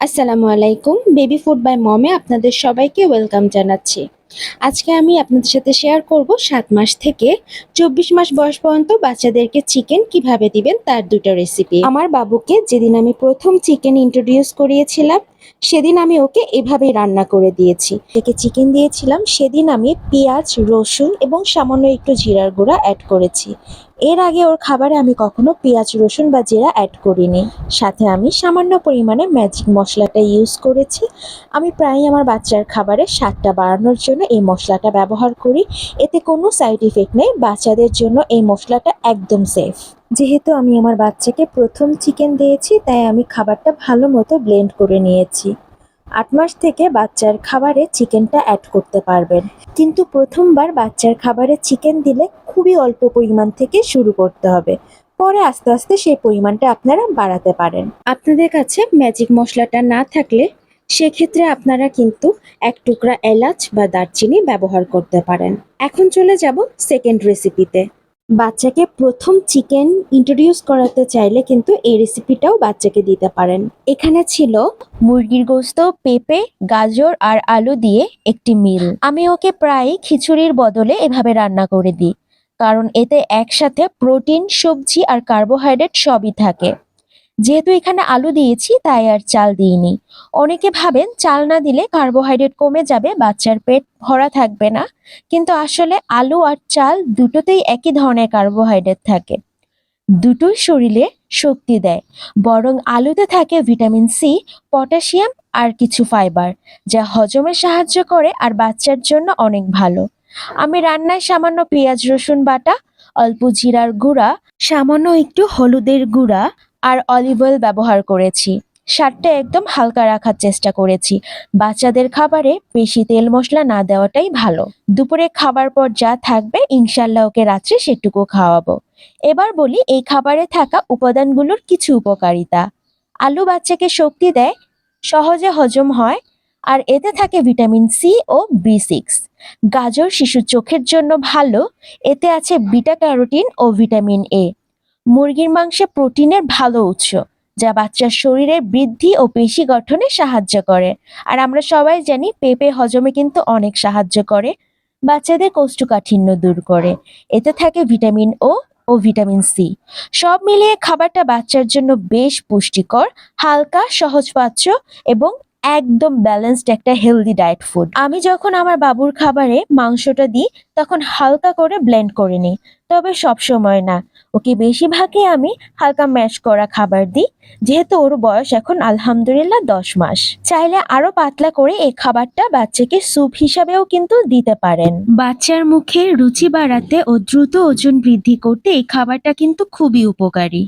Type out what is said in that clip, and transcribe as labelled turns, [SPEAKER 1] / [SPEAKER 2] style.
[SPEAKER 1] আসসালামু আলাইকুম, baby food by মমে আপনাদের সবাইকে ওয়েলকাম জানাচ্ছি। আজকে আমি আপনাদের সাথে শেয়ার করব সাত মাস থেকে চব্বিশ মাস বয়স পর্যন্ত বাচ্চাদেরকে চিকেন কীভাবে দিবেন তার দুটো রেসিপি আমার বাবুকে যেদিন আমি প্রথম চিকেন ইন্ট্রোডিউস করিয়েছিলাম সেদিন আমি ওকে এভাবেই রান্না করে দিয়েছি। থেকে চিকেন দিয়েছিলাম, সেদিন আমি পেঁয়াজ, রসুন এবং সামান্য একটু জিরার গুঁড়া অ্যাড করেছি। এর আগে ওর খাবারে আমি কখনো পেঁয়াজ, রসুন বা জিরা অ্যাড করিনি। সাথে আমি সামান্য পরিমাণে ম্যাজিক মশলাটা ইউজ করেছি। আমি প্রায়ই আমার বাচ্চার খাবারে স্বাদটা বাড়ানোর জন্য এই মশলাটা ব্যবহার করি। এতে কোনো সাইড ইফেক্ট নেই, বাচ্চাদের জন্য এই মশলাটা একদম সেফ যেহেতু আমি আমার বাচ্চাকে প্রথম চিকেন দিয়েছি, তাই আমি খাবারটা ভালো মতো ব্লেন্ড করে নিয়েছি। আট মাস থেকে বাচ্চার খাবারে চিকেনটা অ্যাড করতে পারবেন। কিন্তু প্রথমবার বাচ্চার খাবারে চিকেন দিলে খুবই অল্প পরিমাণ থেকে শুরু করতে হবে। পরে আস্তে আস্তে সেই পরিমাণটা আপনারা বাড়াতে পারেন। আপনাদের কাছে ম্যাজিক মশলাটা না থাকলে সেক্ষেত্রে আপনারা কিন্তু এক টুকরা এলাচ বা দারচিনি ব্যবহার করতে পারেন। এখন চলে যাব সেকেন্ড রেসিপিতে বাচ্চাকে প্রথম চিকেন ইন্ট্রোডিউস করাতে চাইলে কিন্তু এই রেসিপিটাও বাচ্চাকে দিতে পারেন। এখানে ছিল
[SPEAKER 2] মুরগির গোস্ত, পেঁপে, গাজর আর আলু দিয়ে একটি মিল। আমি ওকে প্রায় খিচুড়ির বদলে এভাবে রান্না করে দিই, কারণ এতে একসাথে প্রোটিন সবজি আর কার্বোহাইড্রেট সবই থাকে। যেহেতু এখানে আলু দিয়েছি, তাই আর চাল দিইনি। অনেকে ভাবেন চাল না দিলে কার্বোহাইড্রেট কমে যাবে, বাচ্চার পেট ভরা থাকবে না। কিন্তু আসলে আলু আর চাল দুটোতেই একই ধরনের কার্বোহাইড্রেট থাকে। দুটোই শরীরে শক্তি দেয়। বরং আলুতে থাকে ভিটামিন সি, পটাশিয়াম আর কিছু ফাইবার, যা হজমে সাহায্য করে আর বাচ্চার জন্য অনেক ভালো। আমি রান্নায় সামান্য পেঁয়াজ রসুন বাটা, অল্প জিরার গুঁড়া, সামান্য একটু হলুদের গুঁড়া আর অলিভ অয়েল ব্যবহার করেছি। স্বাদটা একদম হালকা রাখার চেষ্টা করেছি। বাচ্চাদের খাবারে বেশি তেল মশলা না দেওয়াটাই ভালো। দুপুরে খাবার পর যা থাকবে ইনশাল্লাহ ওকে রাত্রে সেটুকু খাওয়াবো। এবার বলি, এই খাবারে থাকা উপাদানগুলোর কিছু উপকারিতা। আলু বাচ্চাকে শক্তি দেয়, সহজে হজম হয়, আর এতে থাকে ভিটামিন সি ও বি সিক্স। গাজর শিশুর চোখের জন্য ভালো, এতে আছে বিটা ক্যারোটিন ও ভিটামিন এ। মুরগির মাংসে প্রোটিনের ভালো উৎস, যা বাচ্চার শরীরের বৃদ্ধি ও পেশি গঠনে সাহায্য করে। আর আমরা সবাই জানি পেঁপে হজমে কিন্তু অনেক সাহায্য করে, বাচ্চাদের কোষ্ঠকাঠিন্য দূর করে। এতে থাকে ভিটামিন ও ও ভিটামিন সি। সব মিলিয়ে খাবারটা বাচ্চার জন্য বেশ পুষ্টিকর, হালকা, সহজপাচ্য এবং একদম ব্যালেন্সড একটা হেলদি ডায়েট ফুড আমি যখন আমার বাবুর খাবারে মাংসটা দিই, তখন হালকা করে ব্লেন্ড করে নিই। তবে সব সময় না। ওকে বেশিরভাগই আমি হালকা ম্যাশ করা খাবার দিই। যেহেতু ওর বয়স এখন আলহামদুলিল্লাহ দশ মাস। চাইলে আরও পাতলা করে এই খাবারটা বাচ্চাকে স্যুপ হিসাবেও কিন্তু দিতে পারেন। বাচ্চার মুখে রুচি বাড়াতে ও দ্রুত ওজন বৃদ্ধি করতে এই খাবারটা কিন্তু খুবই উপকারী।